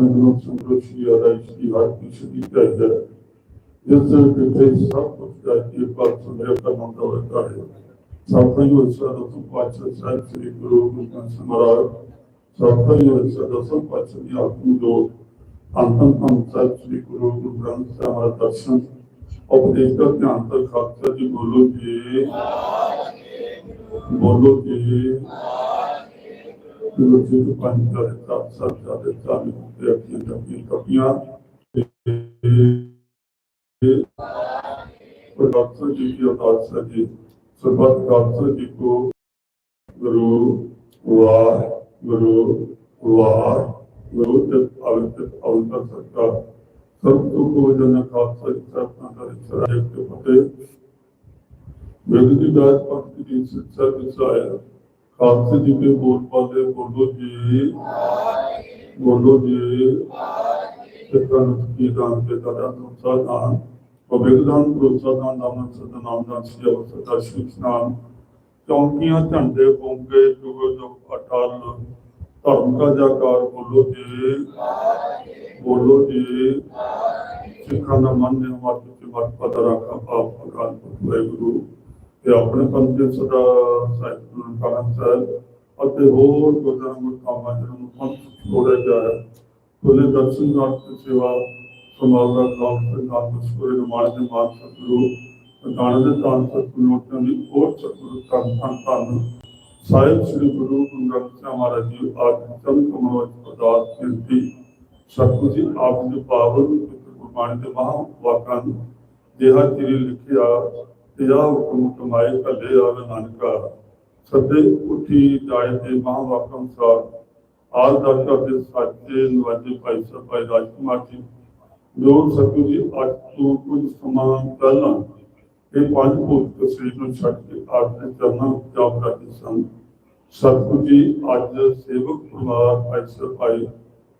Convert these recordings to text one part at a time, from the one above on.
ਮਨੁੱਖ ਸੰਤੋਸ਼ੀ ਆਰਾਇਸ਼ੀ ਹਰ ਕੁਛ ਦੀ ਚਾਹੀਦਾ ਹੈ। ਜਿਸ ਕਿਤੇ ਸਭ ਕੁਝ ਦਾ ਕੀ ਪਾਸ ਸੁੰਦਰ ਕਰਨਾ ਦੌੜਦਾ ਹੈ ਸਭ ਤੋਂ ਹੀ ਉਸ ਤੋਂ ਪਾਛ ਸਾਹਿਬ ਸ੍ਰੀ ਗੁਰੂ ਗੋਬਿੰਦ ਸਿੰਘ ਸਭ ਤੋਂ ਹੀ ਉਸ ਤੋਂ ਪਾਛ ਦੀ ਆਤਮ ਜੋ ਅੰਤਮ ਅੰਤ ਸ੍ਰੀ ਗੁਰੂ ਗ੍ਰੰਥ ਸਾਹਿਬ ਦਰਸ਼ਨ ਉਪਦੇਸ਼ ਦਾ ਧਿਆਨ ਤੱਕ ਖਾਲਸਾ ਜੀ ਬੋਲੋ ਜੀ ਬੋਲੋ ਜੀ ਗੁਰੂ ਜੀ ਦੇ ਪੰਜ ਦਾ ਸਤ ਸਤ ਦਾ ਦੇ ਚਾਲੀ ਤੇ ਅੱਖੀਆਂ ਟੱਪੀਆਂ ਟੱਪੀਆਂ ਪ੍ਰਕਾਸ਼ ਜੀ ਕੀ ਅਰਦਾਸ ਹੈ ਜੀ ਸਰਬੱਤ ਖਾਲਸਾ ਜੀ ਕੋ ਗੁਰੂ ਵਾਹ ਗੁਰੂ ਵਾਹ ਗੁਰੂ ਤੇ ਅਵਿਤ ਅਵਿਤ ਸੱਤਾ ਸਰਬ ਤੋਂ ਕੋ ਜਨ ਖਾਲਸਾ ਜੀ ਸਤਨਾ ਦਾ ਸਰਾਇ ਤੇ ਫਤਿਹ ਵੇਦ ਦੀ ਦਾਤ ਭਗਤੀ ਦੀ ਸਿੱਖਿਆ ਵਿਚਾਇਆ ਖਾਲਸੇ ਜੀ ਕੇ ਬੋਲ ਪਾਦੇ ਬੋਲੋ ਜੀ ਬੋਲੋ ਜੀ। ਸਿੱਖਾਂ ਕੀ ਦਾਨ ਤੇ ਦਾਨ ਸੰਸਾਰ ਦਾਨ ਪਵਿੱਤਰਨ ਪ੍ਰੋਤਸਾਹਨ ਨਾਮ ਸਦਾ ਨਾਮ ਦਾ ਸਿਆ ਸਦਾ ਸ਼ਿਖਨਾਮ ਚੌਂਕੀਆਂ ਝੰਡੇ ਪੌਂਗੇ ਜੁਗ ਜੁਗ ਅਟਲ। ਧਰਮ ਦਾ ਜਾਕਾਰ ਬੋਲੋ ਜੀ ਬੋਲੋ ਜੀ। ਸਿੱਖਾਂ ਦਾ ਮਨ ਨੇ ਮਤ ਵਿੱਚ ਪਤਾ ਰੱਖਾ ਪਾਪ ਅਕਾਲ ਪੁਰਖ ਵਾਹਿਗੁਰੂ। ਤੇ ਆਪਣੇ ਪੰਥ ਸਦਾ ਸਾਹਿਬ ਗੁਰੂ ਸਾਹਿਬ ਅਤੇ ਹੋਰ ਗੁਰਦਾਂ ਮੁਕਾਮਾਂ ਨੂੰ ਪੰਥ ਛੋੜਿਆ ਜਾਏ ਕੋਲੇ ਦਰਸ਼ਨ ਨਾਲ ਤੇ ਸੇਵਾ ਸਮਾਗਮ ਦਾ ਨਾਮ ਨਾਮ ਸੂਰੇ ਨੂੰ ਦੇ ਮਾਰ ਸਤਿਗੁਰੂ ਦਾਨ ਦੇ ਤਾਂ ਸਤਿਗੁਰੂ ਲੋਕਾਂ ਦੀ ਹੋਰ ਸਤਿਗੁਰੂ ਧੰਨ ਧੰਨ ਧੰਨ ਸਾਹਿਬ ਸ੍ਰੀ ਗੁਰੂ ਗ੍ਰੰਥ ਸਾਹਿਬ ਮਹਾਰਾਜ ਜੀ ਆਪ ਚੰਦ ਕਮਲ ਪਦਾਰਥ ਬੇਨਤੀ ਸਤਿਗੁਰੂ ਜੀ ਆਪ ਦੇ ਪਾਵਨ ਗੁਰਬਾਣੀ ਦੇ ਮਹਾਂ ਵਾਕਾਂ ਨੂੰ ਜਿਹਾ ਲਿਖਿਆ ਤਿਆ ਹੁਕਮ ਕਮਾਏ ਕੱਲੇ ਆਵੇ ਨਾਨਕਾ ਸੱਦੇ ਉਠੀ ਜਾਏ ਤੇ ਮਹਾਂ ਵਾਕਾਂ ਅਨੁਸਾਰ। ਆਲ ਦਰਸ਼ਾ ਦੇ ਸਾਚੇ ਨਵਾਜੇ ਭਾਈ ਸਾਹਿਬ ਭਾਈ ਰਾਜਕੁਮਾਰ ਜੀ, ਜੋ ਸਤਿਗੁਰੂ ਜੀ ਅੱਜ ਤੋਂ ਕੁਝ ਸਮਾਂ ਪਹਿਲਾਂ ਇਹ ਪੰਜ ਭੂਤ ਤਸਵੀਰ ਨੂੰ ਛੱਡ ਕੇ ਆਪਣੇ ਚਰਨਾਂ ਵਿੱਚ ਜਾਪ ਕਰਦੇ ਸਨ। ਸਤਿਗੁਰੂ ਜੀ ਅੱਜ ਸੇਵਕ ਪਰਿਵਾਰ ਭਾਈ ਸਾਹਿਬ ਭਾਈ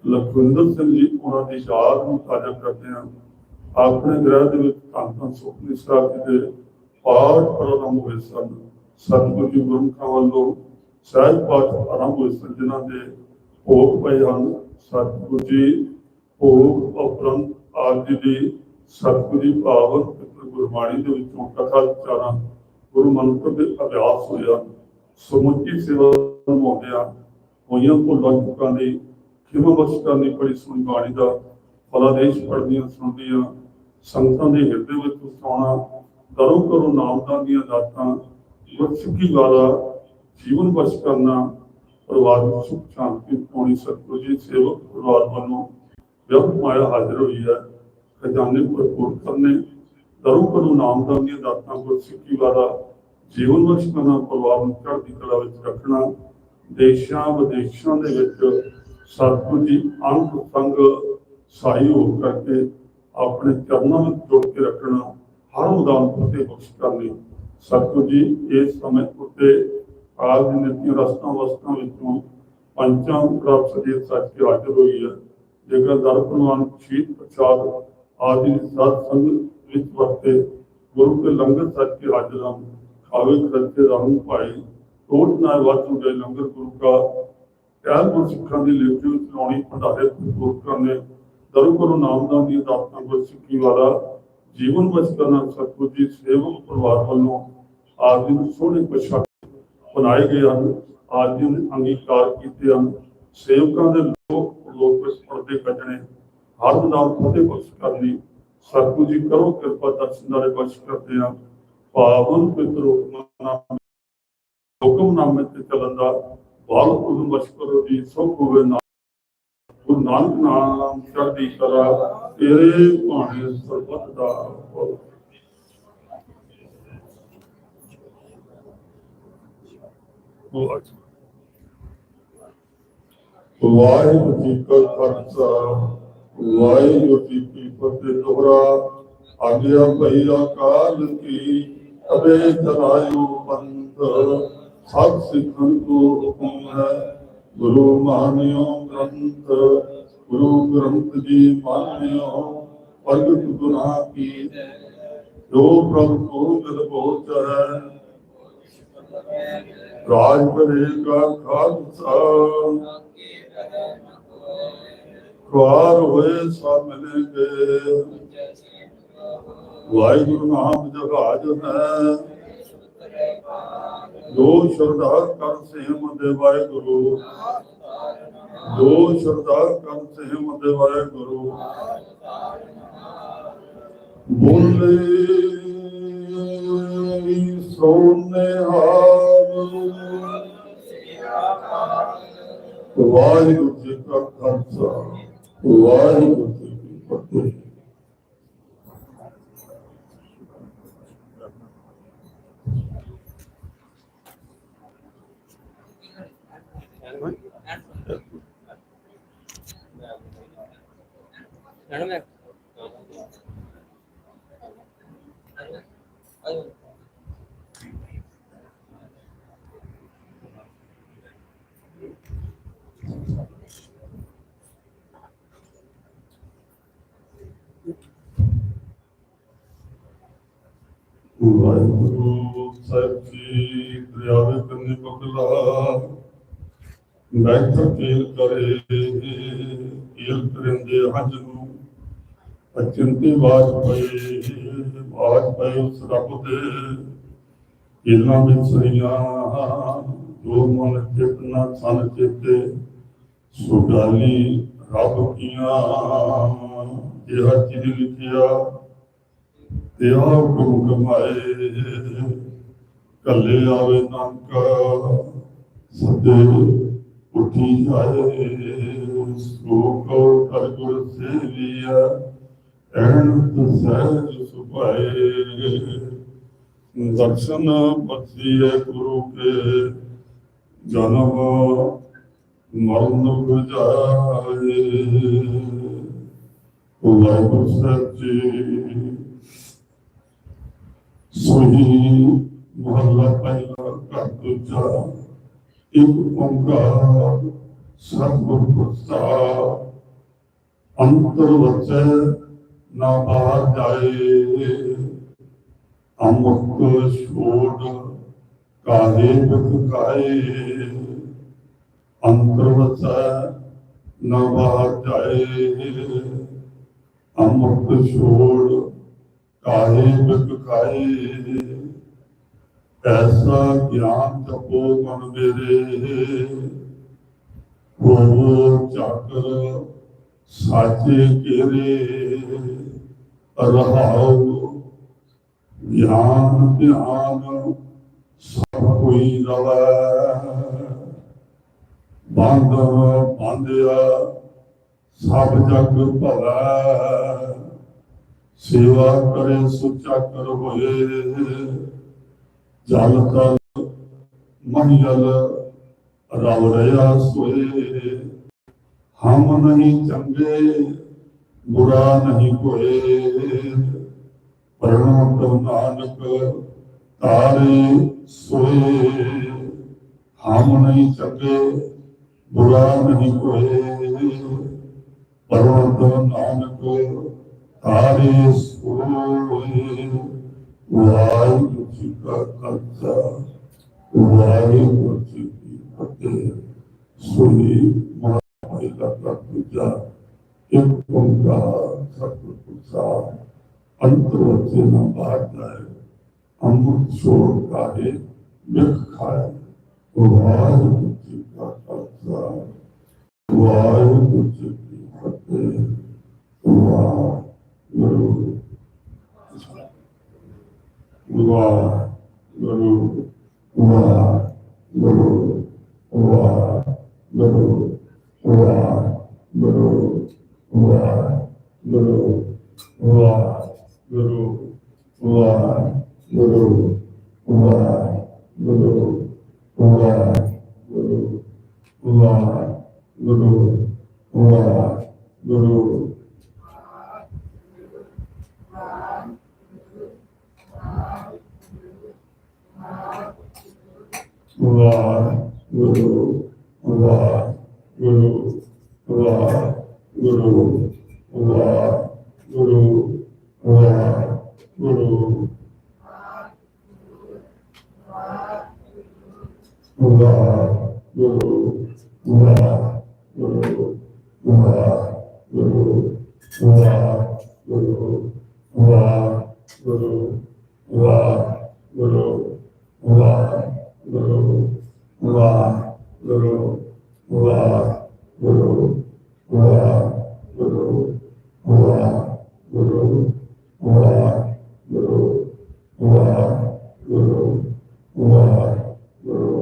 ਲਖਵਿੰਦਰ ਸਿੰਘ ਜੀ, ਉਹਨਾਂ ਦੀ ਯਾਦ ਨੂੰ ਤਾਜ਼ਾ ਕਰਦੇ ਹਨ। ਆਪਣੇ ਗ੍ਰਹਿ ਦੇ ਵਿੱਚ ਧੰਨ ਧੰਨ ਸੁਖਨੀ ਸਾਹਿਬ ਜੀ ਦੇ ਪਾਠ ਆਰੰਭ ਹੋਏ ਸਨ। ਸਤਿਗੁਰੂ ਜੀ ਗੁਰਮੁਖਾਂ ਵੱਲੋਂ ਸਹਿਜ ਪਾਠ ਆਰੰਭ ਹੋਏ ਸਨ, ਜਿਨ੍ਹਾਂ ਦੇ ਭੋਗ ਪਏ ਹਨ। ਸਤਿਗੁਰੂ ਜੀ ਭੋਗ ਉਪਰੰਤ ਆਪ ਜੀ ਦੀ ਸਤਿਗੁਰੂ ਜੀ ਪਾਵਨ ਗੁਰਬਾਣੀ ਦੇ ਵਿੱਚੋਂ ਕਥਾ ਵਿਚਾਰਾਂ ਗੁਰੂ ਮੰਤਰ ਦੇ ਅਭਿਆਸ ਹੋਇਆ ਸਮੁੱਚੀ ਸੇਵਾ ਨਿਭਾਉਂਦਿਆਂ ਹੋਈਆਂ ਭੁੱਲਾਂ ਚੁੱਕਾਂ ਦੀ, ਖਿਮਾ ਬਖਸ਼ ਕਰਨੀ ਬੜੀ ਸੁਣੀ ਬਾਣੀ ਦਾ ਫਲਾਦੇਸ਼ ਪੜ੍ਹਦੀਆਂ ਸੁਣਦੀਆਂ ਸੰਗਤਾਂ ਦੇ ਹਿਰਦੇ ਵਿੱਚ ਉਸਾਉਣਾ ਕਰੋ ਕਰੋ ਨਾਮਦਾਨ ਦੀਆਂ ਦਾਤਾਂ ਗੁਰਸਿੱਖੀ ਵਾਲਾ ਜੀਵਨ ਬਸ ਕਰਨਾ, ਪਰਿਵਾਰ ਨੂੰ ਸੁਖ, ਸ਼ਾਂਤੀ ਪਾਉਣੀ, ਸਤਿਗੁਰੂ ਜੀ ਸੇਵਕ ਪਰਿਵਾਰ ਵੱਲੋਂ ਜਬ ਮਾਇਆ ਹਾਜ਼ਰ ਹੋਈ ਹੈ, ਖਜ਼ਾਨੇ ਭਰਪੂਰ ਕਰਨੇ, ਕਰੋ ਕਰੋ ਨਾਮਦਾਨ ਦੀਆਂ ਦਾਤਾਂ ਗੁਰਸਿੱਖੀ ਵਾਲਾ ਜੀਵਨ ਬਸ ਕਰਨਾ, ਪਰਿਵਾਰ ਨੂੰ ਚੜ੍ਹਦੀ ਕਲਾ ਵਿੱਚ ਰੱਖਣਾ, ਦੇਸ਼ਾਂ ਵਿਦੇਸ਼ਾਂ ਦੇ ਵਿੱਚ ਸਤਿਗੁਰੂ ਜੀ ਅੰਗ ਸੰਗ ਸਾਈ ਹੋ ਕਰਕੇ ਆਪਣੇ ਚਰਨਾਂ ਵਿੱਚ ਜੋੜ ਕੇ ਰੱਖਣਾ ਹਰ ਉਦਾਨ ਫਤਿਹ ਬਖਸ਼ ਕਰਨੀ ਸਤਿਗੁਰੂ ਜੀ, ਇਸ ਸਮੇਂ ਉੱਤੇ ਕਾਲ ਦੀ ਨੀਤੀਆਂ, ਰਸਤਾਂ ਵਸਤਾਂ ਵਿੱਚੋਂ ਪੰਚਾਂ ਪ੍ਰਭ ਸਦੀਤ ਸੱਚ ਹਾਜ਼ਰ ਹੋਈ ਹੈ। ਜੇਕਰ ਦਰਪਨਵਾਨ ਸ਼ੀਤ ਪ੍ਰਸਾਦ ਆਦਿ ਸਾਧ ਸੰਗ ਵਿੱਚ ਵਰਤੇ, ਗੁਰੂ ਕੇ ਲੰਗਰ ਸੱਚ ਕੇ ਹਾਜ਼ਰ ਖਾਵੇ, ਖਰਚੇ ਰਾਹੂ ਭਾਈ ਟੋਟ ਨਾਲ ਵਾਚੂ ਗਏ ਲੰਗਰ ਗੁਰੂ ਕਾ ਕਹਿਲ ਗੁਰ ਸਿੱਖਾਂ ਦੀ ਲਿਖੀ ਵਿੱਚ ਲਾਉਣੀ ਭੰਡਾਰੇ ਗੁਰੂ ਕਰਨੇ ਦਰੂ ਗੁਰੂ ਨਾਮਦਾਨ ਦੀ ਦਾਤਾਂ ਗੁਰ ਸਿੱਖੀ ਵਾਲਾ ਜੀਵਨ ਬਚ ਕਰਨਾ ਸਤਿਗੁਰੂ ਜੀ, ਸੇਵਕ ਪਰਿਵਾਰ ਵੱਲੋਂ ਆਦਿ ਨੂੰ ਸੋਹਣੇ ਪਛਾਣ ਬਣਾਏ ਗਏ ਹਨ। ਆਦਿ ਨੂੰ ਅੰਗੀਕਾਰ ਕੀਤੇ ਹਨ। ਸੇਵਕਾਂ ਦੇ ਲੋਕ ਲੋਕ ਵਿੱਚ ਪਰਦੇ ਕੱਢਣੇ, ਹਰ ਨਾਮ ਫਤਿਹ ਬਖਸ਼ ਕਰਨੀ ਸਤਿਗੁਰੂ ਜੀ ਕਰੋ ਕਿਰਪਾ ਦਰਸ਼ਨ ਨਾਲੇ ਬਖਸ਼ ਕਰਦੇ ਆ ਪਾਵਨ ਪਿਤਰ ਹੁਕਮਨਾਮੇ ਹੁਕਮਨਾਮੇ ਤੇ ਚੱਲਣ ਦਾ ਬਾਲ ਉਦਮ ਬਖਸ਼ ਕਰੋ ਜੀ ਸੁਖ ਹੋਵੇ ਨਾ ਗੁਰੂ ਨਾਨਕ ਨਾਮ ਚੜ੍ਹਦੀ ਕਲਾ ਤੇਰੇ ਭਾਣੇ ਸਰਬੱਤ ਦਾ ਭਲਾ। ਵਾਹਿਗੁਰੂ ਜੀ ਕਾ ਖਾਲਸਾ ਵਾਹਿਗੁਰੂ ਜੀ ਕੀ ਫਤਿਹ ਦੋਹਰਾ ਆਗਿਆ ਭਈ ਅਕਾਲ ਕੀ ਅਬੇ ਤਰਾਇਓ ਪੰਥ ਸਭ ਸਿੱਖਨ ਕੋ ਹੁਕਮ ਹੈ ਗੁਰੂ ਮਾਨਿਓ ਗ੍ਰੰਥ ਗੁਰੂ ਗ੍ਰੰਥ ਜੀ ਮਾਨਿਓ ਪ੍ਰਗਟ ਗੁਨਾਹ ਕੀ ਜੋ ਪ੍ਰਭ ਕੋ ਮਿਲ ਪਹੁੰਚ ਹੈ ਰਾਜ ਬਰੇ ਕਾ ਖਾਲਸਾ। ਖੁਆਰ ਹੋਏ ਸਭ ਮਿਲੇਗੇ ਵਾਹਿਗੁਰੂ ਨਾਮ ਜਹਾਜ ਹੈ। ਜੋ ਸ਼ਰਧਾ ਕਰ ਸੇਮ ਦੇ ਵਾਹਿਗੁਰੂ। ਜੋ ਸ਼ਰਧਾ ਕਰ ਸੇਮ ਦੇ ਵਾਹਿਗੁਰੂ ਬੋਲੇ ਸੋਨੇ ਹਾਰ ਵਾਹਿਗੁਰੂ ਜੀ ਕਾ ਖਾਲਸਾ, ਵਾਹਿਗੁਰੂ ਜੀ ਕੀ ਫਤਿਹ। ਮੈਡਮ ਇੱਕ ਵਾਹਿਗੁਰੂ ਸਾਹਿਬ ਜੀ ਦਰਿਆਵੇ ਕੰਨੇ ਪਕਲਾ ਬੈਠ ਕੇਲ ਕਰੇ ਕੇਲ ਕਰਿੰਦੇ ਹਜ ਨੂੰ ਅਚੰਤੀ ਬਾਜ ਪਏ ਬਾਜ ਪਏ ਉਸ ਰੱਬ ਦੇ ਇਹਨਾਂ ਵਿੱਚ ਸਰੀਆਂ ਜੋ ਮਨ ਚਿਤਨਾ ਸਨ ਚਿਤੇ ਸੁਗਾਲੀ ਰੱਬ ਕੀਆਂ ਇਹ ਚੀਜ਼ ਲਿਖਿਆ ਤਿਆ ਹੁਕਮ ਕਮਾਏ ਕੱਲੇ ਆਵੇ ਨਾਨਕ ਸਦੇ ਉਠੀ ਜਾਏ ਸੋਕ ਕਰ ਗੁਰ ਸੇਵੀਆ ਐਨ ਸਹਿਜ ਸੁਭਾਏ ਦਰਸ਼ਨ ਬਖਸ਼ੀਏ ਗੁਰੂ ਕੇ ਜਨਮ ਮਰਨ ਬੁਝਾਏ ਵਾਹਿਗੁਰੂ ਸਾਹਿਬ ਸੋਹੀ ਮਹੱਲਾ ਪਹਿਲਾ ਘਰ ਦੂਜਾ ਇੱਕ ਓੰਕਾਰ ਸਤਿਗੁਰ ਪ੍ਰਸਾਦ ਅੰਤਰ ਵਚੈ ਨਾ ਬਾਹਰ ਜਾਏ ਅਮੁਕ ਛੋੜ ਕਾਹੇ ਦੁਖ ਕਾਏ ਅੰਤਰ ਵਚੈ ਨਾ ਬਾਹਰ ਜਾਏ ਅਮੁਕ ਛੋੜ ਕਾਹੇ ਦੁਖ ਕਾਏ ਐਸਾ ਗਿਆਨ ਜਪੋ ਮਨ ਮੇਰੇ। ਹੋ ਚਾਕਰ ਸਾਚੇ ਕੇਰੇ ਰਹਾਉ, ਗਿਆਨ ਧਿਆਨ ਸਭ ਕੋਈ ਰਵੈ। ਬੰਦ ਬੰਦਿਆ ਸਭ ਜਗ ਭਵੈ। ਸੇਵਾ ਕਰੇ ਸੁਚਾ ਕਰ ਹੋਏ ਜਲ ਤਲ ਮਹੀਲ ਰਵ ਰਿਆ ਸੋਏ। ਹਮ ਨਹੀਂ ਚੰਗੇ ਬੁਰਾ ਨਹੀਂ ਕੋਏ ਪਰਮ ਨਾਨਕ ਤਾਰੇ ਸੋਏ। ਹਮ ਨਹੀਂ ਚੰਗੇ ਬੁਰਾ ਨਹੀਂ ਕੋਏ ਪਰਮ ਨਾਨਕ ਤਾਰੇ ਸੋਏ। ਵਾਹਿਗੁਰੂ ਜੀ ਕਾ ਖਾਲਸਾ, ਵਾਹਿਗੁਰੂ ਜੀ ਕੀ ਫਤਿਹ। ਸੋਈ ਮਹਾਰਾਜ ਦਾ ਦੂਜਾ ਇੱਕ ਓੰਕਾਰ ਸਤਿਗੁਰ ਪ੍ਰਸਾਦ ਅੰਤਰ ਵਚੇ ਨਾ ਬਾਹਰ ਜਾਏ ਅੰਮ੍ਰਿਤ ਛੋੜ ਕਾਹੇ ਮਿਖ ਖਾਏ ਵਾਹਿਗੁਰੂ ਜੀ ਕਾ ਖਾਲਸਾ ਵਾਹਿਗੁਰੂ ਜੀ ਕੀ ਫਤਿਹ Waheguru Waheguru Waheguru Waheguru Guru, Guru, Guru, Guru, Guru, Guru, Guru, Guru, Guru, Guru, Guru, Guru, Guru, Guru, Guru. Allah, Guru, Allah. Guru, Ra, Guru, Ra, Guru, Ra, Guru. Ra, Guru, Whoa.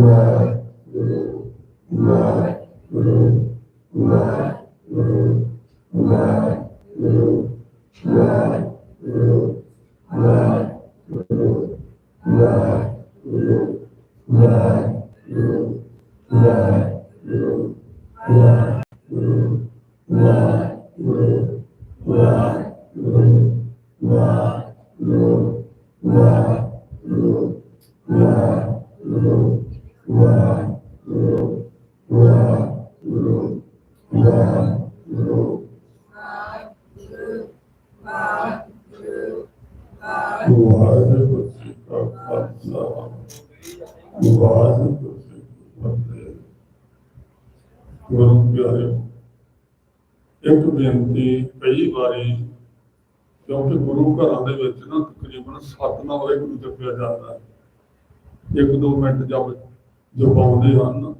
the ਗੁਰੂ ਘਰਾਂ ਦੇ ਵਿੱਚ ਨਾ ਤਕਰੀਬਨ ਸੱਤ ਨਾਲ ਵਾਹਿਗੁਰੂ ਜਪਿਆ ਜਾਂਦਾ ਹੈ। ਇੱਕ ਦੋ ਮਿੰਟ ਜਪ ਜਪਾਉਂਦੇ ਹਨ,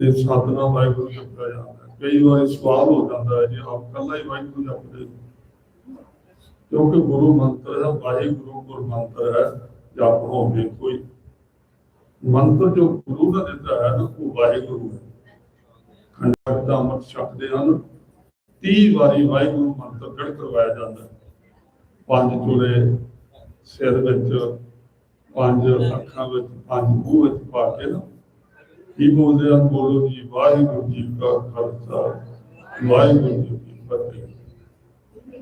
ਤੇ ਸੱਤ ਨਾਲ ਵਾਹਿਗੁਰੂ ਜਪਿਆ ਜਾਂਦਾ ਕਈ ਵਾਰੀ ਸਵਾਲ ਹੋ ਜਾਂਦਾ ਹੈ ਜੇ, ਆਪ ਕੱਲਾ ਹੀ ਵਾਹਿਗੁਰੂ ਜਪਦੇ। ਕਿਉਂਕਿ ਗੁਰੂ ਮੰਤਰ ਹੈ, ਵਾਹਿਗੁਰੂ ਗੁਰ ਮੰਤਰ ਹੈ, ਜਪ ਹੋਵੇ ਕੋਈ। ਮੰਤਰ ਜੋ ਗੁਰੂ ਦਾ ਦਿੱਤਾ ਹੈ ਨਾ, ਉਹ ਵਾਹਿਗੁਰੂ ਹੈ। ਖੰਡਕ ਦਾ ਮਤ ਛਕਦੇ ਹਨ। 30 ਵਾਰੀ ਵਾਹਿਗੁਰੂ ਮੰਤਰ ਗੜ ਕਰਵਾਇਆ ਜਾਂਦਾ ਹੈ। ਪੰਜ ਚੂਲੇ ਸਿਰ ਵਿੱਚ ਪੰਜ ਅੱਖਾਂ ਵਿੱਚ ਪੰਜ ਮੂੰਹ ਵਿੱਚ ਪਾ ਕੇ ਨਾ ਕੀ ਬੋਲਦੇ ਹਨ? ਬੋਲੋ ਜੀ ਵਾਹਿਗੁਰੂ ਜੀ ਕਾ ਖਾਲਸਾ ਵਾਹਿਗੁਰੂ ਜੀ ਕੀ ਫਤਿਹ।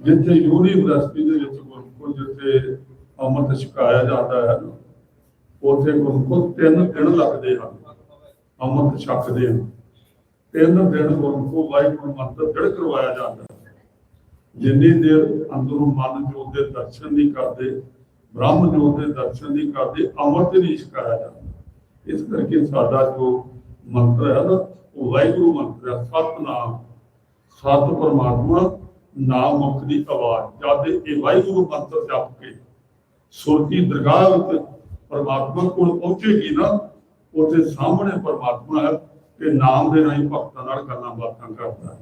ਜਿੱਥੇ ਯੂਨੀਵਰਸਿਟੀ ਦੇ ਵਿੱਚ ਗੁਰੂਕੁਲ ਜਿੱਥੇ ਅੰਮ੍ਰਿਤ ਛਕਾਇਆ ਜਾਂਦਾ ਹੈ ਨਾ, ਉੱਥੇ ਗੁਰਮੁਖ ਤਿੰਨ ਦਿਨ ਲੱਗਦੇ ਹਨ ਅੰਮ੍ਰਿਤ ਛਕਦੇ ਹਨ। ਤਿੰਨ ਦਿਨ ਗੁਰਮੁਖ ਵਾਹਿਗੁਰੂ ਮੰਤਰ ਜੜ ਕਰਵਾਇਆ ਜਾਂਦਾ ਜਿੰਨੀ ਦੇਰ ਅੰਦਰੋਂ ਮਨ ਜੋਤ ਦੇ ਦਰਸ਼ਨ ਨਹੀਂ ਕਰਦੇ, ਬ੍ਰਹਮ ਜੋਤ ਦੇ ਦਰਸ਼ਨ ਨਹੀਂ ਕਰਦੇ, ਅੰਮ੍ਰਿਤ ਨਹੀਂ ਛਕਾਇਆ ਜਾਂਦਾ। ਇਸ ਕਰਕੇ ਸਾਡਾ ਜੋ ਮੰਤਰ ਹੈ ਨਾ, ਉਹ ਵਾਹਿਗੁਰੂ ਮੰਤਰ ਹੈ, ਸਤਨਾਮ। ਸਤ ਪਰਮਾਤਮਾ, ਨਾਮ ਮੁਖ ਦੀ ਆਵਾਜ਼। ਜਦ ਇਹ ਵਾਹਿਗੁਰੂ ਮੰਤਰ ਜਪ ਕੇ ਸੁਰਤੀ ਦਰਗਾਹ ਵਿੱਚ ਪਰਮਾਤਮਾ ਕੋਲ ਪਹੁੰਚੇਗੀ ਨਾ, ਉੱਥੇ ਸਾਹਮਣੇ ਪਰਮਾਤਮਾ ਹੈ ਤੇ ਨਾਮ ਦੇ ਰਾਹੀਂ ਭਗਤਾਂ ਨਾਲ ਗੱਲਾਂ ਬਾਤਾਂ ਕਰਦਾ ਹੈ।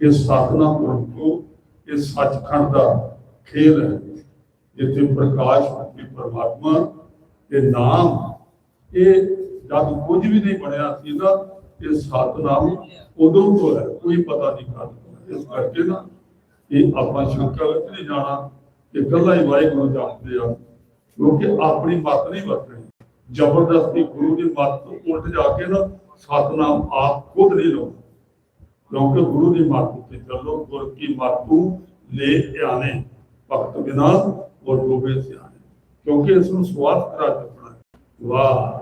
ਇਹ ਸਤਨਾਮ ਗੁਰੂ ਇਹ ਸੱਚਖੰਡ ਦਾ ਖੇਲ ਹੈ। ਜਿੱਥੇ ਪ੍ਰਕਾਸ਼ ਰੂਪੀ ਪਰਮਾਤਮਾ ਤੇ ਨਾਮ, ਇਹ ਜਦ ਕੁਝ ਵੀ ਨਹੀਂ ਬਣਿਆ ਸੀ ਨਾ, ਇਹ ਸਤਨਾਮ ਉਦੋਂ ਤੋਂ ਹੈ। ਕੋਈ ਪਤਾ ਨਹੀਂ ਕਦ ਇਸ ਕਰਕੇ ਨਾ ਇਹ ਆਪਾਂ ਸ਼ੰਕਾ ਵਿੱਚ ਨਹੀਂ ਜਾਣਾ ਕਿ ਇਕੱਲਾ ਹੀ ਵਾਹਿਗੁਰੂ ਜਪਦੇ ਆ। ਕਿਉਂਕਿ ਆਪਣੀ ਮੱਤ ਨਹੀਂ ਵਰਤਣੀ। ਜ਼ਬਰਦਸਤੀ ਗੁਰੂ ਦੀ ਮੱਤ ਤੋਂ ਉਲਟ ਜਾ ਕੇ ਨਾ ਸਤਨਾਮ ਆਪ ਖੁਦ ਨਹੀਂ ਲਓ ਕਿਉਂਕਿ ਗੁਰੂ ਦੀ ਮਤ ਤੇ ਚੱਲੋ, ਗੁਰ ਕੀ ਮਤੂ ਲੈ ਆਣੇ ਭਗਤ ਬਿਨਾ ਔਰ ਡੋਬੇ ਸਿਆਣੇ ਕਿਉਂਕਿ ਇਸ ਨੂੰ ਸਵਾਰਥ ਕਰਾ ਚੁੱਕਣਾ ਵਾਹ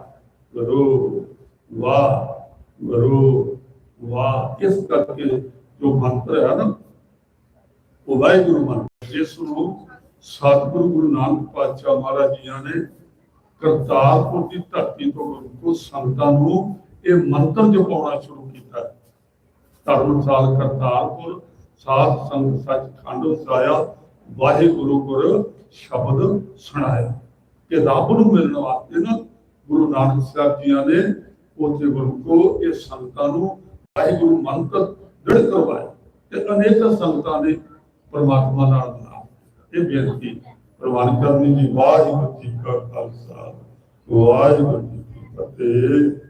ਗੁਰੂ ਵਾਹ ਗੁਰੂ, ਵਾਹ। ਇਸ ਕਰਕੇ ਜੋ ਮੰਤਰ ਹੈ ਨਾ, ਉਹ ਵਾਹਿਗੁਰੂ ਮੰਤਰ ਜਿਸ ਨੂੰ ਸਤਿਗੁਰੂ ਗੁਰੂ ਨਾਨਕ ਪਾਤਸ਼ਾਹ ਮਹਾਰਾਜ ਜੀ ਨੇ ਕਰਤਾਰਪੁਰ ਦੀ ਧਰਤੀ ਤੋਂ ਗੁਰੂ ਕੋ ਸੰਤਾਂ ਨੂੰ ਇਹ ਮੰਤਰ ਜਪਾਉਣਾ ਸ਼ੁਰੂ ਕੀਤਾ ਧਰਮਸਾਲ ਕਰਤਾਰਪੁਰ, ਸਾਧ ਸੰਗ ਸੱਚਖੰਡ ਵਸਾਇਆ ਵਾਹਿਗੁਰੂ ਗੁਰ ਸ਼ਬਦ ਸੁਣਾਇਆ। ਕਿ ਰੱਬ ਨੂੰ ਮਿਲਣ ਵਾਸਤੇ ਨਾ ਗੁਰੂ ਨਾਨਕ ਸਾਹਿਬ ਜੀ ਨੇ ਉੱਥੇ ਗੁਰੂ ਕੋ ਇਹ ਸੰਤਾਂ ਨੂੰ ਵਾਹਿਗੁਰੂ ਮੰਤਰ ਦ੍ਰਿੜ ਕਰਵਾਇਆ ਤੇ ਅਨੇਕਾਂ ਸੰਗਤਾਂ ਨੇ ਪਰਮਾਤਮਾ ਨਾਲ ਨਾਮ ਇਹ ਬੇਨਤੀ ਪ੍ਰਵਾਨ ਕਰਨੀ ਜੀ, ਵਾਹਿਗੁਰੂ ਜੀ ਕਾ ਖਾਲਸਾ, ਵਾਹਿਗੁਰੂ ਜੀ ਕੀ ਫਤਿਹ।